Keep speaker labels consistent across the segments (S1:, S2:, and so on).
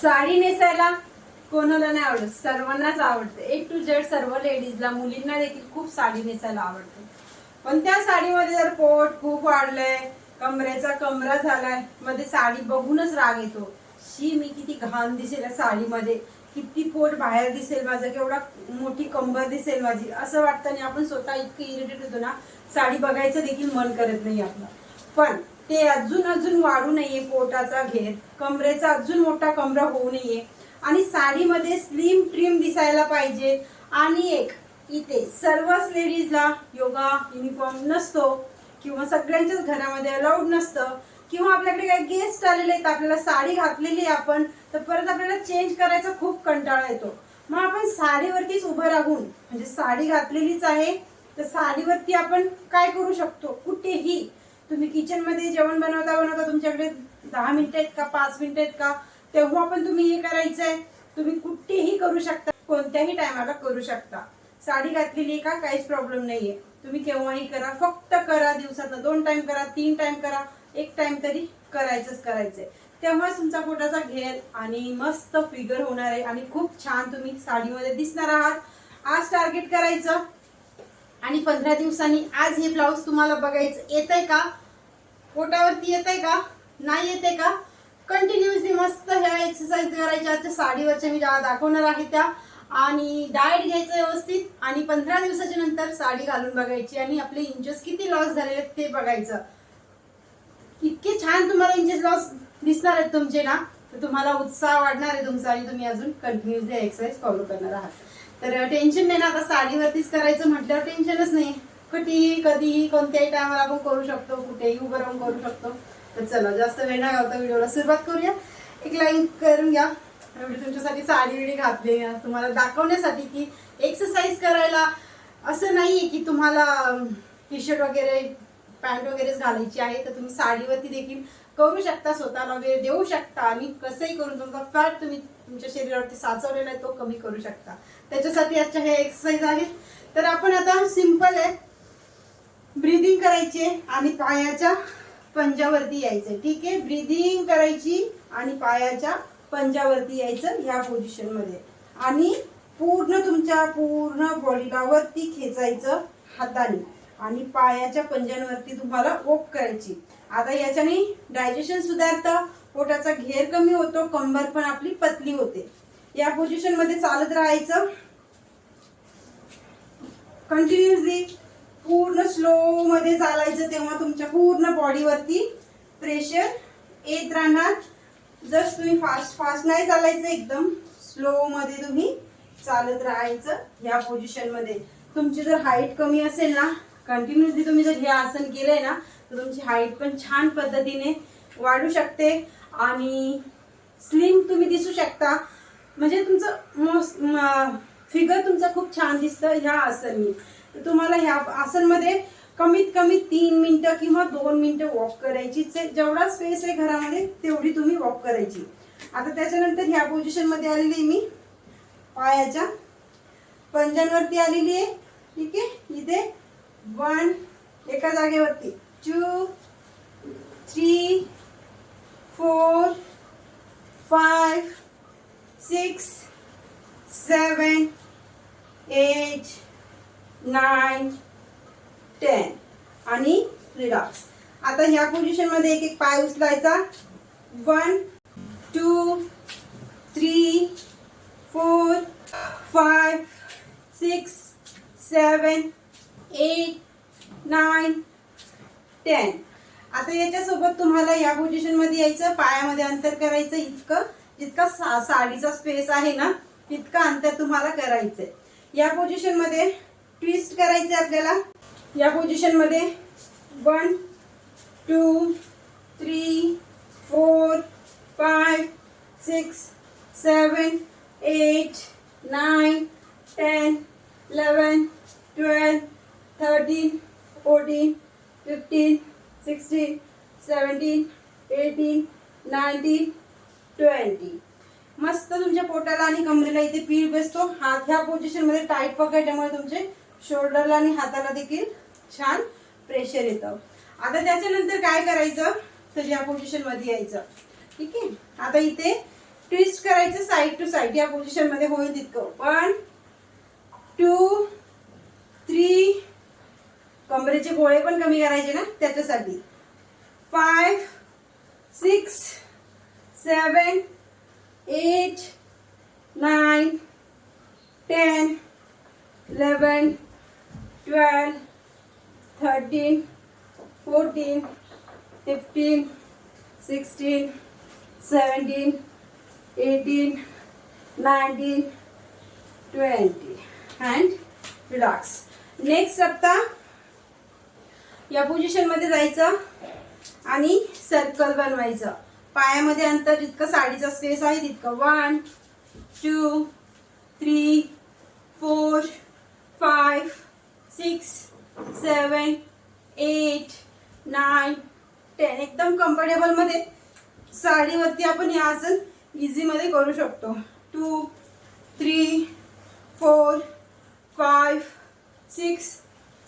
S1: साडी नेसायला कोणाला नाही आवडत सर्वांनाच आवडते. एक टू जेड सर्व लेडीजला मुलींना देखील खूप साडी नेसायला आवडते. पण त्या साडीमध्ये जर पोट खूप वाढलंय कमरेचा कमरा झालायमध्ये साडी बघूनच राग येतो. शी मी किती घाण दिसेल साडीमध्ये. किती पोट बाहेर दिसेल माझं केवढा मोठी कंबर दिसेल माझी. असं वाटतं आणि आपण स्वतः इतकं इरिटेट होतो ना साडी बघायचं देखील मन करत नाही आपलं. पण ते अजून अजून वाढू नये पोटाचा घेर. कमरेचा अजून मोठा कमरा होऊ नये. आणि साडीमध्ये स्लिम ट्रिम दिसायला पाहिजे. आणि एक इथे सर्वच लेडीजला योगा युनिफॉर्म नसतो. किंवा सगळ्यांच्याच घरामध्ये अलाउड नसतं. किंवा आपल्याकडे काही गेस्ट आलेले आहेत आपल्याला साडी घातलेली आहे आपण तर परत आपल्याला चेंज करायचा खूप कंटाळा येतो. मग आपण साडीवरतीच उभं राहून म्हणजे साडी घातलेलीच आहे तर साडीवरती आपण काय करू शकतो? कुठेही तुम्ही किचनमध्ये जेवण बनवता बनवता तुमच्याकडे दहा मिनिटं आहेत का पाच मिनिटं आहेत का? तेव्हा पण तुम्ही हे करायचंय. तुम्ही कुठेही करू शकता कोणत्याही टायमाला करू शकता. साडी घातलेली का? काहीच प्रॉब्लेम नाहीये. तुम्ही केव्हाही करा फक्त करा दिवसात दोन टाइम करा तीन टाइम करा एक टाइम तरी करायचंच करायचंय. तेव्हा तुमचा पोटाचा घेर आणि मस्त फिगर होणार आहे. आणि खूप छान तुम्ही साडीमध्ये दिसणार आहात. आज टार्गेट करायचं आणि पंधरा दिवसांनी आज हे ब्लाऊज तुम्हाला बघायचं. येत आहे का? पोटावरती येत आहे का? नाही येते का? कंटिन्युअसली मस्त ह्या एक्सरसाइज करायच्या. आजच्या साडीवरच्या मी ज्या दाखवणार आहे त्या. आणि डाएट घ्यायचं व्यवस्थित. आणि पंधरा दिवसाच्या नंतर साडी घालून बघायची. आणि आपले इंचेस किती लॉस झालेले आहेत ते बघायचं. इतके छान तुम्हाला इंचेस लॉस दिसणार आहेत तुमचे ना. तर तुम्हाला उत्साह वाढणार आहे तुमचा आणि तुम्ही अजून कंटिन्युअसली एक्सरसाइज फॉलो करणार आहात. तर टेन्शन नाही ना आता साडीवरतीच करायचं म्हटल्यावर टेन्शनच नाही. कधीही कधीही कोणत्याही टायमाला आपण करू शकतो कुठेही उभं राहून करू शकतो. तर चला जास्त वेळ नाही घालता व्हिडिओला. सुरुवात करूया. एक लाईन करून घ्या. म्हणजे तुमच्यासाठी साडी विडी घातली. तुम्हाला दाखवण्यासाठी की एक्सरसाइज करायला असं नाहीये की तुम्हाला टी शर्ट वगैरे पॅन्ट वगैरेच घालायची आहे. तर तुम्ही साडीवरती देखील करू शकता स्वतःला वेळ देऊ शकता. आणि कसंही करून तुमचा फॅट तुम्ही तुमच्या शरीरावरती साचवलेला आहे तो कमी करू शकता. त्याच्यासाठी आजच्या हे एक्सरसाइज आहेत. तर आपण आता सिंपल आहे. ब्रिदिंग करायची आहे आणि पायाच्या पंजावरती यायचं ठीक आहे? ब्रिदिंग करायची आणि पायाच्या पंजावरती यायचं या पोझिशनमध्ये आणि पूर्ण तुमच्या पूर्ण बॉडीला वरती खेचायचं हाताने. आणि पायाच्या पंजांवरती तुम्हाला ओक करायची. आता याच्याने डायजेशन सुधारतं पोटाचा घेर कमी होतो कंबर पण आपली पतली होते. या पोझिशनमध्ये चालत राहायचं. कंटिन्युअसली पूर्ण स्लो मध्ये चालायचं तेव्हा तुमच्या पूर्ण बॉडीवरती प्रेशर येत राहणार. जस्ट तुम्ही फास्ट फास्ट नाही चालायचं एकदम स्लो मध्ये तुम्ही चालत राहायचं ह्या पोझिशनमध्ये. तुमची जर हाईट कमी असेल ना कंटिन्युअसली तुम्ही जर हे आसन केलंय ना तर तुमची हाईट पण छान पद्धतीने वाढू शकते. आणि स्लिम तुम्ही दिसू शकता. म्हणजे तुमचं फिगर तुमचं खूप छान दिसतं ह्या आसननी. तर तुम्हाला ह्या आसनमध्ये कमीत कमी तीन मिनटं किंवा दोन मिनटं वॉक करायची. जेवढा स्पेस आहे घरामध्ये तेवढी तुम्ही वॉक करायची. आता त्याच्यानंतर ह्या पोझिशनमध्ये आलेली आहे मी. पायाच्या पंजांवरती आलेली आहे. ठीक आहे? इथे वन एका जागेवरती. Two three four five six seven eight nine ten. आणि रिलॅक्स आता ह्या पोझिशनमध्ये एक एक पाय उचलायचा. One two three four five six seven eight nine ten. आता याच्यासोबत तुम्हाला या पोझिशनमध्ये यायचं पायामध्ये अंतर करायचं इतकं जितका सा साडीचा स्पेस आहे ना तितकं अंतर तुम्हाला करायचंय. या पोझिशनमध्ये ट्विस्ट करायचे आपल्याला. या पोझिशनमध्ये one two three four five six seven eight nine ten eleven twelve thirteen fourteen fifteen sixteen seventeen eighteen nineteen twenty मस्त तुमच्या पोटाला आणि कमरेला इथे पीठ बसतो. हात ह्या पोझिशनमध्ये टाईट पकडल्यामुळे तुमचे शोल्डरला आणि हाताला देखील छान प्रेशर येतं. आता त्याच्यानंतर काय करायचं? तर या पोझिशनमध्ये यायचं. ठीक आहे? आता इथे ट्विस्ट करायचं साईड टू साईड या पोझिशनमध्ये होईल तितकं. वन टू थ्री कमरेचे गोळे पण कमी करायचे ना त्याच्यासाठी. Five six seven eight nine ten eleven twelve thirteen fourteen fifteen sixteen seventeen eighteen nineteen twenty and relax next सप्ताह या पोझिशनमध्ये जायचं आणि सर्कल बनवायचं. पायामध्ये अंतर जितकं साडीचा स्पेस आहे तितकं one two three four five six seven eight nine ten एकदम कम्फर्टेबलमध्ये साडीवरती आपण हे आसन इझीमध्ये करू शकतो. Two three four five six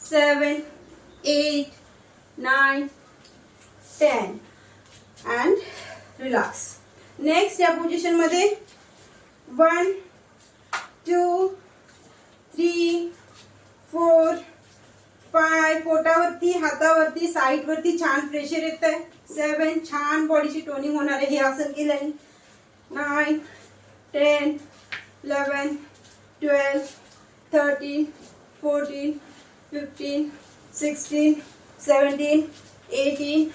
S1: seven eight nine ten and relax. Next या पोझिशनमध्ये वन टू थ्री फोर पाय पोटावरती हातावरती साईडवरती छान प्रेशर येत आहे सेवन छान बॉडीची टोनिंग होणार आहे. हे आसन आहे nine ten eleven twelve thirteen fourteen fifteen sixteen seventeen eighteen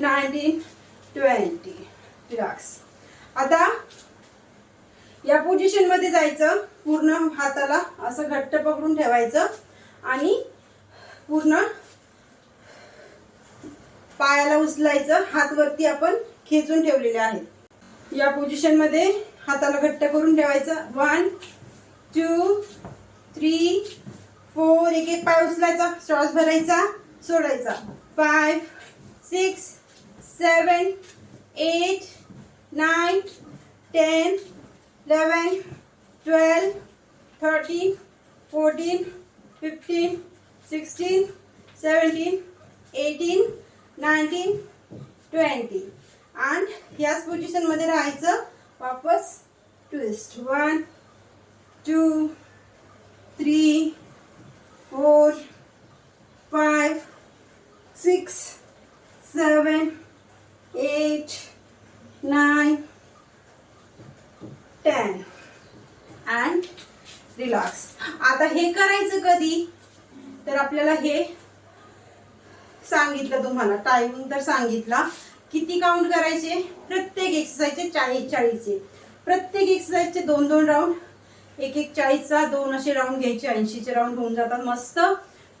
S1: nineteen twenty relax आता या पोझिशनमध्ये जायचं पूर्ण हाताला असं घट्ट पकडून ठेवायचं आणि पूर्ण पायाला उचलायचं. हात वरती आपण खेचून ठेवलेले आहेत. या पोझिशनमध्ये हाताला घट्ट करून ठेवायचं. वन टू थ्री फोर एक एक पाय उचलायचा श्वास भरायचा सोडायचा. Five six seven eight nine ten eleven twelve thirteen fourteen fifteen sixteen seventeen eighteen nineteen twenty and ह्याच पोझिशनमध्ये राहायचं वापस twist one two three four five, six seven eight nine ten. And relax आता हे करायचं कधी? तर आपल्याला हे सांगितलं तुम्हाला. टायमिंग तर सांगितला. किती काउंट करायचे? प्रत्येक एक्सरसाइजचे चाळीस चाळीसचे प्रत्येक एक्सरसाइजचे दोन दोन राऊंड एक एक चाळीसचा दोन असे राऊंड घ्यायचे ऐंशीचे राऊंड होऊन जातात. मस्त.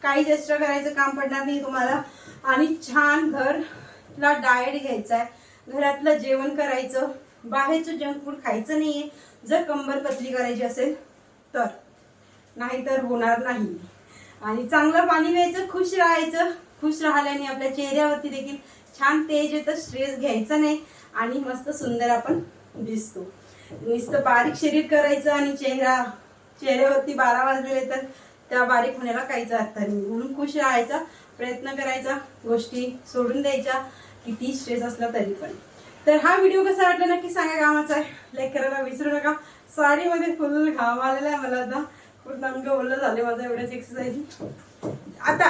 S1: काहीच एक्स्ट्रा करायचं काम पडणार नाही तुम्हाला. आणि छान घरला डाएट घ्यायचा आहे घरातलं जेवण करायचं. बाहेरचं जंक फूड खायचं नाहीये. जर कंबर पतली करायची असेल तर. नाहीतर होणार नाही. आणि चांगलं पाणी प्यायचं खुश राहायचं. खुश राहिल्याने आपल्या चेहऱ्यावरती देखील छान तेज येतं स्ट्रेस घ्यायचा नाही. आणि मस्त सुंदर आपण दिसतो. नुसतं बारीक शरीर करायचं आणि चेहरा चेहऱ्यावरती बारा वाजलेले तर त्या बारीक होण्याला काहीच अर्थ नाही. म्हणून खुश राहायचा प्रयत्न करायचा गोष्टी सोडून द्यायच्या किती स्ट्रेस असला तरी पण. तर हा व्हिडिओ कसा वाटला नक्की सांगा कामाचा आहे. लाईक करायला विसरू नका. साडीमध्ये फुल घाम आलेला आहे मला आता. पूर्ण अंग ओलं झाले माझं एवढंच एक्सरसाइज आता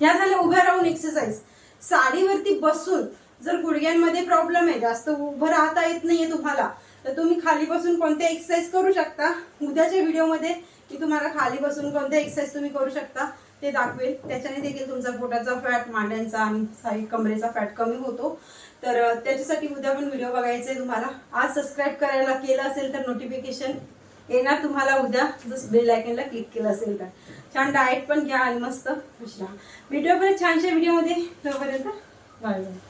S1: ह्या झाल्या उभ्या राहून एक्सरसाइज साडीवरती बसून जर गुडघ्यांमध्ये प्रॉब्लेम आहे जास्त उभं राहता येत नाहीये तुम्हाला तर तुम्ही खाली बसून कोणत्या एक्सरसाइज करू शकता? उद्याच्या व्हिडिओमध्ये मी तुम्हाला खाली बसून कोणत्या एक्सरसाइज तुम्ही करू शकता ते दाखवेल. त्याच्याने देखील तुमचा पोटाचा फॅट मांड्यांचा आणि साईड कमरेचा फॅट कमी होतो. तर त्याच्यासाठी उद्या पण व्हिडिओ बघायचा आहे तुम्हाला. आज सबस्क्राईब करायला केलं असेल तर नोटिफिकेशन येणार तुम्हाला उद्या. जस बेल आयकनला क्लिक केलं असेल तर. छान डाएट पण घ्या आणि मस्त खुश राहा. व्हिडिओ पण छानशा व्हिडिओमध्ये तोपर्यंत बाय बाय